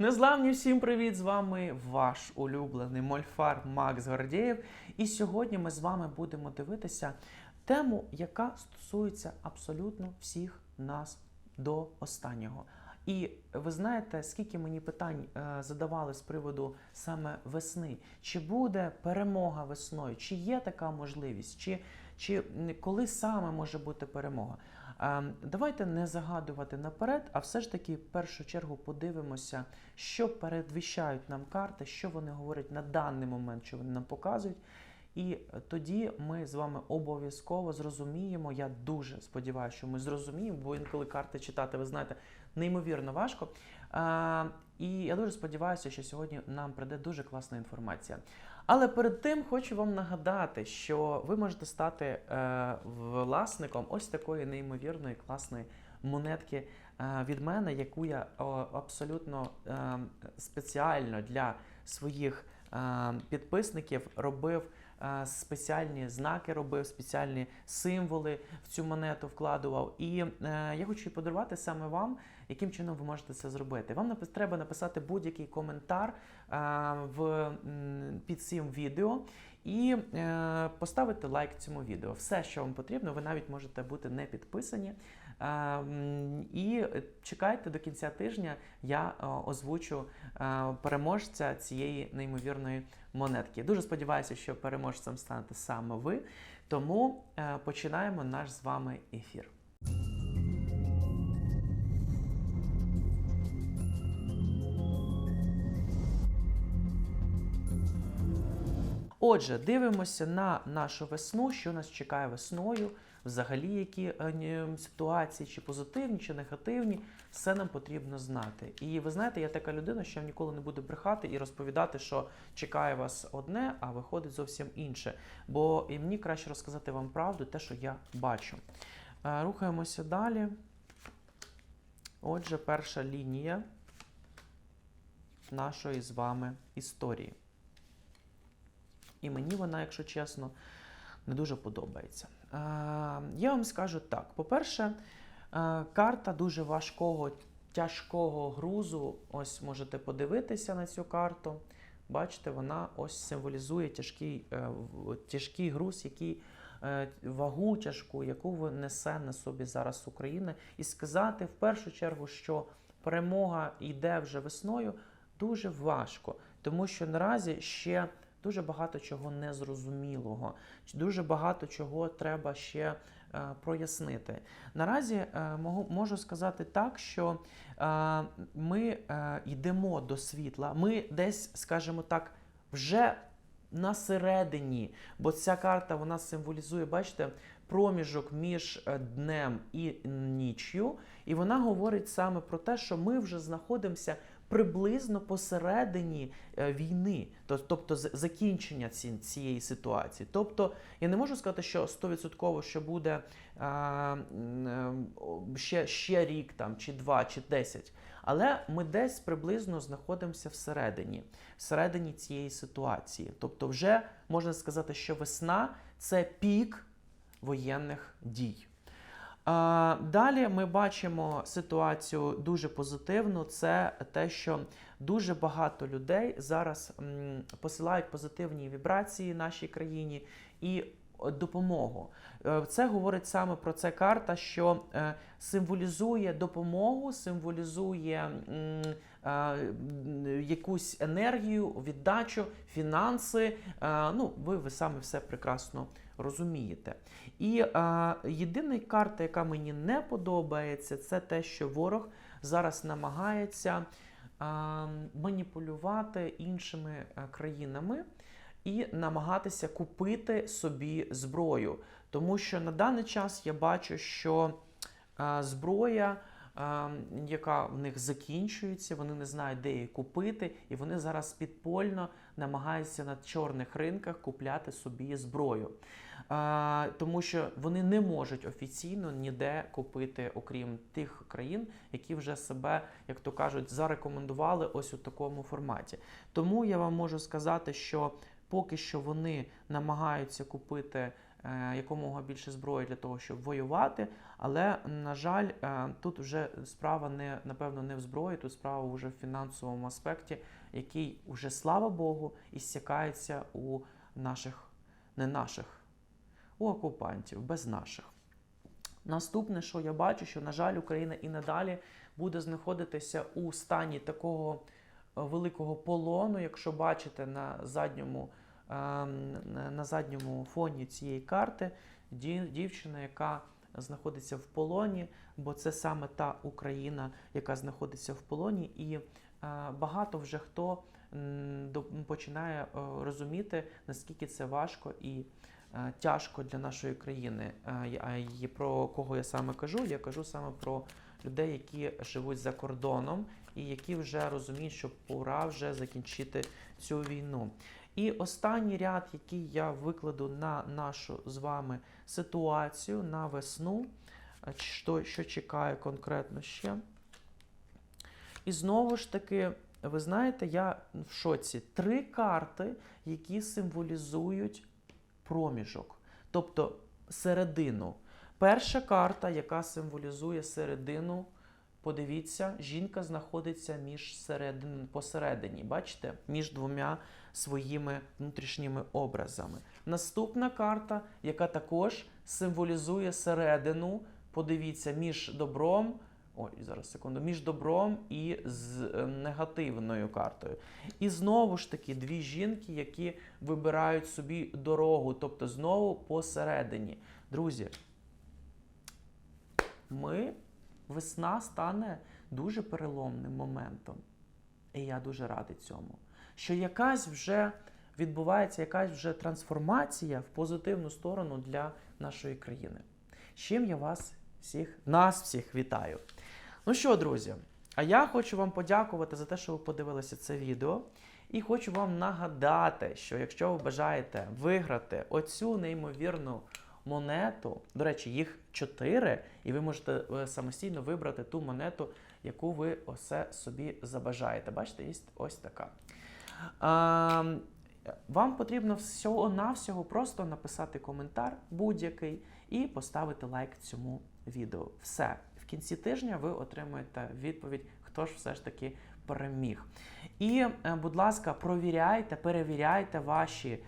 Незламні всім привіт! З вами ваш улюблений мольфар Макс Гордєєв. І сьогодні ми з вами будемо дивитися тему, яка стосується абсолютно всіх нас до останнього. І ви знаєте, скільки мені питань е, задавали з приводу саме весни? Чи буде перемога весною? Чи є така можливість? Чи, чи коли саме може бути перемога? Е, Давайте не загадувати наперед, а все ж таки в першу чергу подивимося, що передвіщають нам карти, що вони говорять на даний момент, що вони нам показують. І тоді ми з вами обов'язково зрозуміємо. Я дуже сподіваюся, що ми зрозуміємо, бо інколи карти читати, ви знаєте, неймовірно важко. І я дуже сподіваюся, що сьогодні нам прийде дуже класна інформація. Але перед тим хочу вам нагадати, що ви можете стати е, власником ось такої неймовірної класної монетки е, від мене, яку я о, абсолютно е, спеціально для своїх е, підписників робив. Е, Спеціальні знаки робив, спеціальні символи в цю монету вкладував. І е, я хочу подарувати саме вам, яким чином ви можете це зробити. Вам треба написати будь-який коментар е, в, під цим відео і е, поставити лайк цьому відео. Все, що вам потрібно, ви навіть можете бути не підписані. Е, м, і чекайте до кінця тижня, я е, озвучу е, переможця цієї неймовірної монетки. Дуже сподіваюся, що переможцем станете саме ви. Тому е, починаємо наш з вами ефір. Отже, дивимося на нашу весну, що нас чекає весною, взагалі які е, ситуації, чи позитивні, чи негативні, все нам потрібно знати. І ви знаєте, я така людина, що ніколи не буду брехати і розповідати, що чекає вас одне, а виходить зовсім інше. Бо і мені краще розказати вам правду, те, що я бачу. Е, Рухаємося далі. Отже, перша лінія нашої з вами історії. І мені вона, якщо чесно, не дуже подобається. Е, я вам скажу так: по-перше, е, карта дуже важкого, тяжкого грузу. Ось можете подивитися на цю карту. Бачите, вона ось символізує тяжкий, е, тяжкий груз, який вагу тяжку, яку несе на собі зараз Україна. І сказати в першу чергу, що перемога йде вже весною, дуже важко, тому що наразі ще дуже багато чого незрозумілого, чи дуже багато чого треба ще е, прояснити. Наразі е, можу, сказати так, що е, ми йдемо до світла, ми десь, скажімо так, вже на середині, бо ця карта вона символізує, бачите, проміжок між днем і ніччю, і вона говорить саме про те, що ми вже знаходимося приблизно посередині е, війни, тобто закінчення ці- цієї ситуації. Тобто я не можу сказати, що 100% що буде е, ще, ще рік там, чи два, чи 10. Але ми десь приблизно знаходимося всередині, всередині цієї ситуації. Тобто, вже можна сказати, що весна це пік воєнних дій. Далі ми бачимо ситуацію дуже позитивну. Це те, що дуже багато людей зараз посилають позитивні вібрації нашій країні і допомогу. Е, Це говорить саме про це карта, що е, символізує допомогу, символізує е, якусь енергію, віддачу, фінанси. Е, Ну, ви, ви самі все прекрасно розумієте. І е, єдина карта, яка мені не подобається, це те, що ворог зараз намагається е, маніпулювати іншими е, країнами і намагатися купити собі зброю. Тому що на даний час я бачу, що е, зброя. е, Яка в них закінчується, вони не знають, де її купити, і вони зараз підпольно намагаються на чорних ринках купляти собі зброю. Е, Тому що вони не можуть офіційно ніде купити, окрім тих країн, які вже себе, як то кажуть, зарекомендували ось у такому форматі. Тому я вам можу сказати, що поки що вони намагаються купити е, якомога більше зброї для того, щоб воювати. Але, на жаль, е, тут вже справа не напевно не в зброї, тут справа вже в фінансовому аспекті, який уже, слава Богу, іссякається у наших, не наших, у окупантів, без наших. Наступне, що я бачу, що, на жаль, Україна і надалі буде знаходитися у стані такого великого полону, якщо бачите на задньому, ем, на- задньому фоні цієї карти дівчина, яка знаходиться в полоні, бо це саме та Україна, яка знаходиться в полоні, і е, багато вже хто починає е, розуміти, наскільки це важко і е, тяжко для нашої країни. Про кого я саме кажу? Я кажу саме про людей, які живуть за кордоном і які вже розуміють, що пора вже закінчити цю війну. І останній ряд, який я викладу на нашу з вами ситуацію на весну, е, що, що чекає конкретно ще. І знову ж таки, ви знаєте, я в шоці. Три карти, які символізують проміжок, тобто середину. Перша карта, яка символізує середину, подивіться, жінка знаходиться між середин, посередині, бачите, між двома своїми внутрішніми образами. Наступна карта, яка також символізує середину, подивіться, між добром. Ой, зараз секунду, між добром і з е, негативною картою. І знову ж таки дві жінки, які вибирають собі дорогу, тобто знову посередині. Друзі, ми весна стане дуже переломним моментом. І я дуже радий цьому. Що якась вже відбувається якась вже трансформація в позитивну сторону для нашої країни. З чим я вас всіх, нас всіх вітаю. Ну що, друзі, а я хочу вам подякувати за те, що ви подивилися це відео. І хочу вам нагадати, що якщо ви бажаєте виграти оцю неймовірну монету, до речі, їх чотири, і ви можете е, самостійно вибрати ту монету, яку ви осе собі забажаєте. Бачите, є ось така. А, вам потрібно всього-навсього просто написати коментар будь-який і поставити лайк цьому відео. Все. В кінці тижня ви отримаєте відповідь, хто ж все ж таки переміг. І, е, будь ласка, провіряйте, перевіряйте ваші.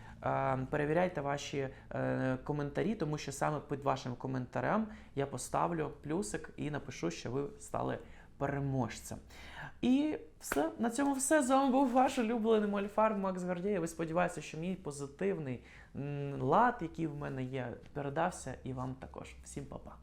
Перевіряйте ваші е, коментарі, тому що саме під вашим коментарем я поставлю плюсик і напишу, що ви стали переможцем. І все на цьому все. З вами був ваш улюблений мольфарм Макс Гордєєв. Сподіваюся, що мій позитивний лад, який в мене є, передався і вам також. Всім па-па.